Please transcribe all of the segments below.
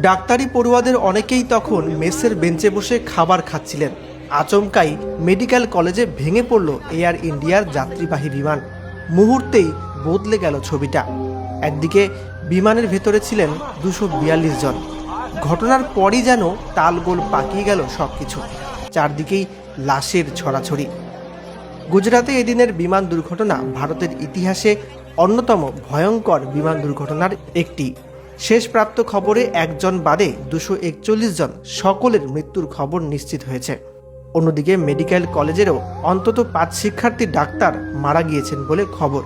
ডাক্তারি পড়ুয়াদের অনেকেই তখন মেসের বেঞ্চে বসে খাবার খাচ্ছিলেন। আচমকাই মেডিকেল কলেজে ভেঙে পড়ল এয়ার ইন্ডিয়ার যাত্রীবাহী বিমান। মুহূর্তেই বদলে গেল ছবিটা। একদিকে বিমানের ভেতরে ছিলেন দুশো বিয়াল্লিশ জন। ঘটনার পরই যেন তালগোল পাকিয়ে গেল সব কিছু চারদিকেই লাশের ছড়াছড়ি। গুজরাতে এদিনের বিমান দুর্ঘটনা ভারতের ইতিহাসে অন্যতম ভয়ঙ্কর বিমান দুর্ঘটনার একটি। শেষ প্রাপ্ত খবরে একজন বাদে দুশো একচল্লিশ জন সকলের মৃত্যুর খবর নিশ্চিত হয়েছে। অন্যদিকে মেডিকেল কলেজেরও অন্তত পাঁচ শিক্ষার্থী ডাক্তার মারা গিয়েছেন বলে খবর।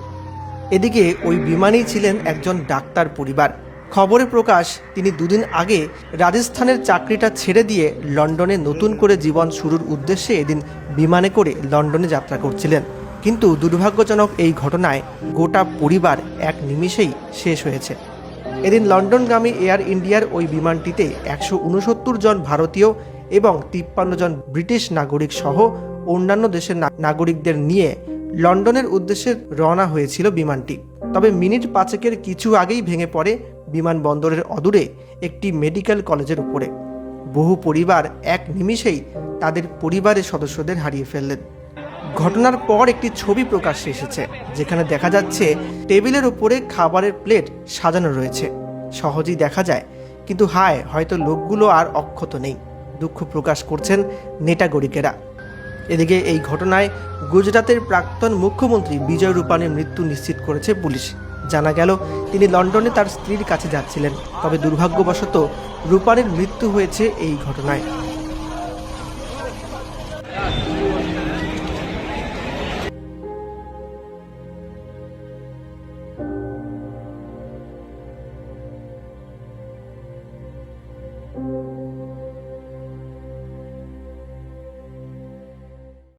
এদিকে ওই বিমানেই ছিলেন একজন ডাক্তার পরিবার। খবরে প্রকাশ, তিনি দুদিন আগে রাজস্থানের চাকরিটা ছেড়ে দিয়ে লন্ডনে নতুন করে জীবন শুরুর উদ্দেশ্যে এদিন বিমানে করে লন্ডনে যাত্রা করছিলেন। কিন্তু দুর্ভাগ্যজনক এই ঘটনায় গোটা পরিবার এক নিমিষেই শেষ হয়েছে। এদিন লন্ডনগামী এয়ার ইন্ডিয়ার ওই বিমানটিতে একশো উনসত্তর জন ভারতীয় এবং তিপ্পান্ন জন ব্রিটিশ নাগরিক সহ অন্যান্য দেশের নাগরিকদের নিয়ে লন্ডনের উদ্দেশ্যে রওনা হয়েছিল বিমানটি। তবে মিনিট পাঁচেকের কিছু আগেই ভেঙে পড়ে বিমানবন্দরের অদূরে একটি মেডিকেল কলেজের উপরে। বহু পরিবার এক নিমিষেই তাদের পরিবারের সদস্যদের হারিয়ে ফেললেন। ঘটনার পর একটি ছবি প্রকাশ্যে এসেছে, যেখানে দেখা যাচ্ছে টেবিলের উপরে খাবারের প্লেট সাজানো রয়েছে। সহজেই দেখা যায়, কিন্তু হায়, হয়তো লোকগুলো আর অক্ষত নেই। দুঃখ প্রকাশ করছেন নেটাগরিকেরা। এদিকে এই ঘটনায় গুজরাতের প্রাক্তন মুখ্যমন্ত্রী বিজয় রূপানের মৃত্যু নিশ্চিত করেছে পুলিশ। জানা গেল, তিনি লন্ডনে তার স্ত্রীর কাছে যাচ্ছিলেন। তবে দুর্ভাগ্যবশত রূপানের মৃত্যু হয়েছে এই ঘটনায়।